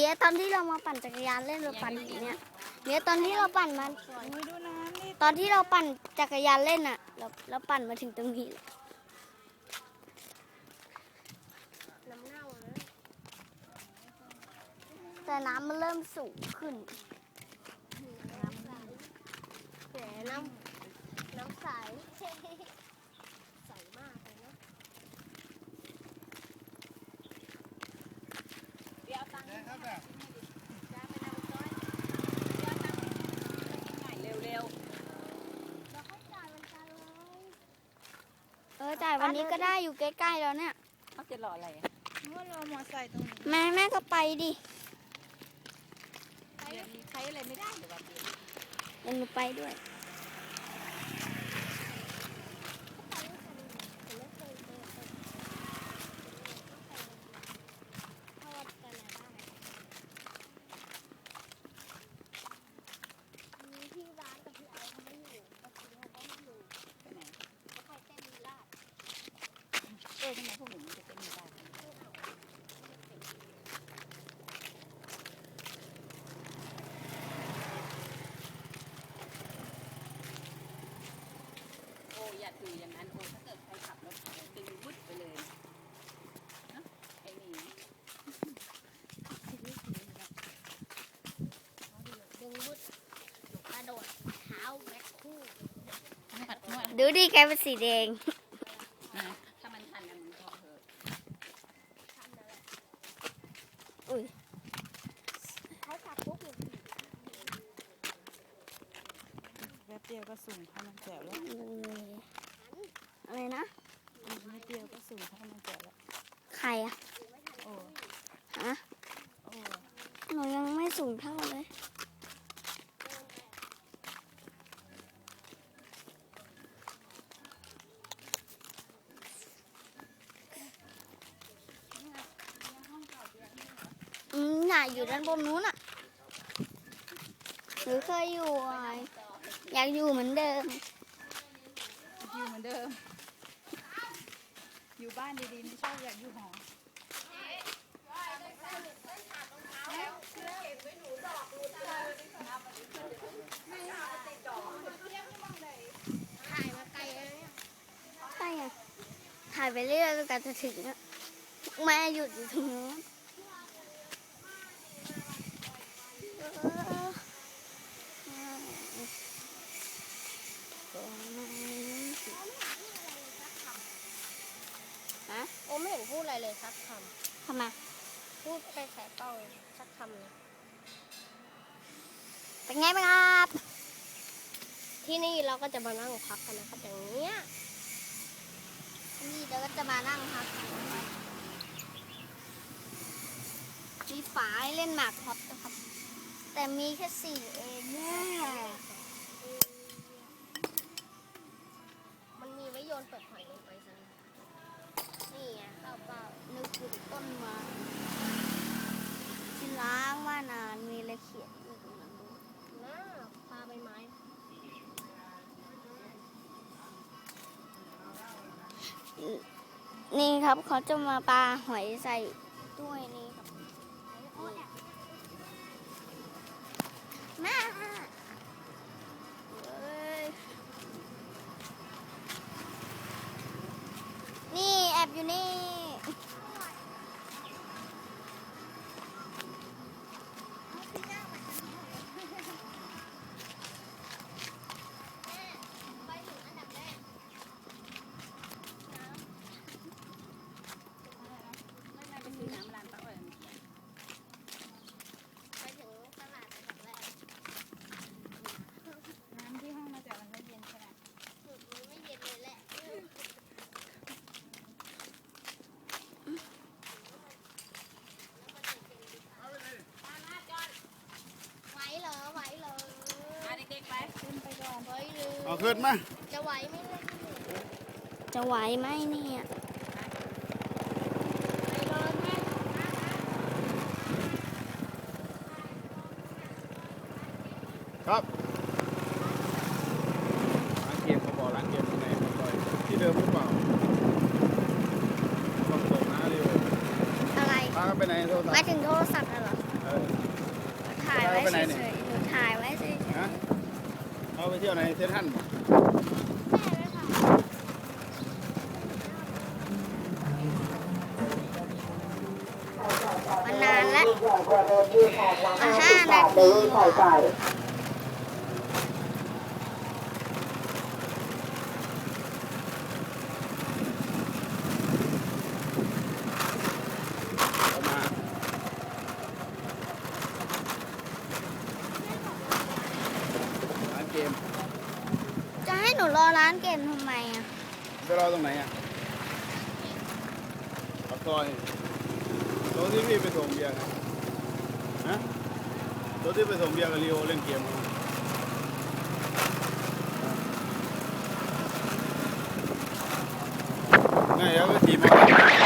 เบียตอนที่เรามาปั่นจักรยานเล่นเราปั่นอย่างเนี้ยเบียตอนที่เราปั่นมันตอนที่เราปั่นจักรยานเล่นอะ เราเราปั่นมาถึงตรงนี้แต่น้ำมันเริ่มสูงขึ้นน้ำใสแหน้ำน้ำใสมากเลยนะ เดี๋ยวเอาตังค์ได้ครับแบบจ้าไปเอาจ้อยเดี๋ยวเอาตังค์ไหนเร็วเราค่อยจ่ายวันจันทร์เลยเออจ่ายวันนี้ก็ได้อยู่ใกล้ๆแล้วเนี่ย ๆเขาจะรออะไรอะว่ารอมอไซค์ตรงนี้แม่แม่ก็ไปดิใช้ใช้อะไรไม่ได้หรือว่าเปลี่ยนเดี๋ยวหนูไปด้วย ไปไหนเออ ทำไมพวกหนูมันจะเป็นไม่ได้โอ้อย่าถืออย่างนั้นโอ้ถ้าเกิดใครขับรถดึงวุดไปเลยเนอะไอ้นี่ดึงบุดกระโดดเท้าแบ็คคู่นวดนวดดูดิกลายเป็นสีแดง นะถ้ามันทันกันมันพอเถอะ อุ้ยเขาจับปุ๊บอยู่ แป๊บเดียวก็สูงเท่ามันแจ๋วแล้ว อะไร นะอีกนิดเดียวก็สูงเท่ามันแจ๋วแล้วใครอะโอ้ฮะโอ้หนูยังไม่สูงเท่าเลยอืมน่ะอยู่ด้านบนนู้นอะหรือเคยอยู่อะอยากอยู่เหมือนเดิมอยู่เหมือนเดิม อยู่บ้านดีๆไม่ชอบอยากอยู่หอใช่อะถ่ายไปเรื่อยๆจนกว่าจะถึงอะแม่หยุดอยู่ตรงนู้นฮะ โอ้ไม่เห็นพูดอะไรเลยสักคทำไมำพูดไปแค่เป้าสักคำเลยเป็นไงบ้างครับที่นี่เราก็จะมานั่งพักกันนะครับอย่างเนี้ยนี่เดี๋ยวก็จะมานั่งพักกันมีฝาให้เล่นหมากฮอตนะครับ แต่มีแค่สี่เองเนี่ยมันมีไว้โยนเปิดหอยลงไป ต้นไม้ที่ล้างมานานมีอะไรเขียนอยู่ตรงนั้นด้วยหน้าปลาใบไม้นี่ครับเขาจะมาปลาหอยใส่ด้วยนี่ครับแม่เอ้ยนี่แอบอยู่นี่ ไปถึงอันดับแรก ไม่ไม่ไปซื้อน้ำร้านป้าอ้อย ไปถึงตลาดอันดับแรก น้ำที่ห้องมาจากมันไม่เย็นขนาด สุดมันไม่เย็นเลยแหละ ไหวเหรอไหวเหรอ อะเด็กๆไป ขึ้นไปก่อน ไหว เลยเอาขึ้นมาจะไหวไหมเนี่ยจะไหวไหมเนี่ยครับร้านเกมเขาบอกร้านเกมที่ไหนเขาบอกที่เดิมหรือเปล่าต้องส่งนะเร็วอะไร พากันไปไหนโทรศัพหมายท์ถึงโทรศัพท์น่ะเหรอเอไว้ไปไหนเฉเนี่ยยๆหนูถ่ายไว้เฉยฮะ เอาไปเที่ยวไหนเซนทรันบ่ๆมานานแล้วมาห้านาที เอามาร้านเกม จะให้หนู รอร้านเกมทำไมอะไปรอตรงไหนอะปากซอยตรงที่พี่ไปส่งเบียร์นะฮะตรงที่ไปส่งเบียร์กับลีโอเล่นเกมกันง่ายแล้วก็ขี่มอเตอร์ไซค์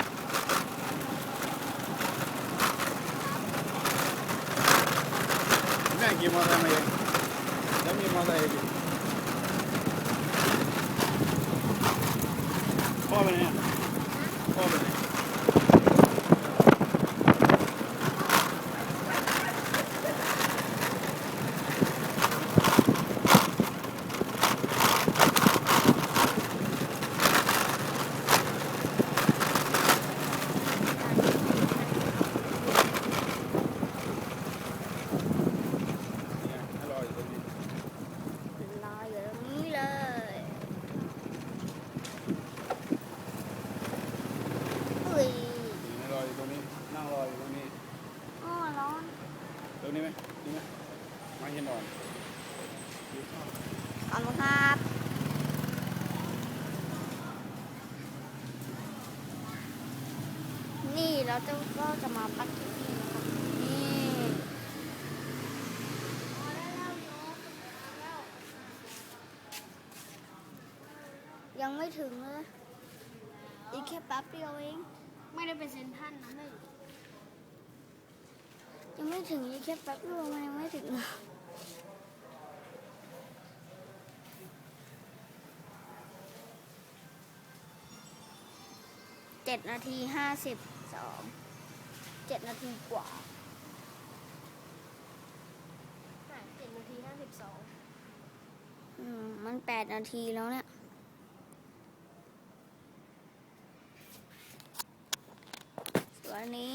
ง่ายขี่มอเตอร์ไซค์มาเองแล้วมีมอเตอร์ไซค์ ดิพ่อไปไหนอะพ่อไปไหน เนี่ยให้รออยู่ตรงนี้ รออยู่ตรงนี้เลยอุ้ย ให้รออยู่ตรงนี้ นั่งรออยู่ตรงนี้ อ้อร้อน ตรง นี้ไหมนี่ไหมมาเห็นอ่อนขอบคุณครับนี่เราจะก็จะมาปักที่นี่นะครับนี่ยังไม่ถึงเลยอีกแค่แป๊บเดียวเอง ไม่ได้เป็นเซนทรันนะหนึ่ง ยังไม่ถึงอีกแค่แป๊บเดียวมันยังไม่ถึงเจ็ดนาทีห้าสิบสองเจ็ดนาทีกว่าเจ็ดนาทีห้าสิบสองอืมมันแปดนาทีแล้วเนี่ยส่วนวันนี้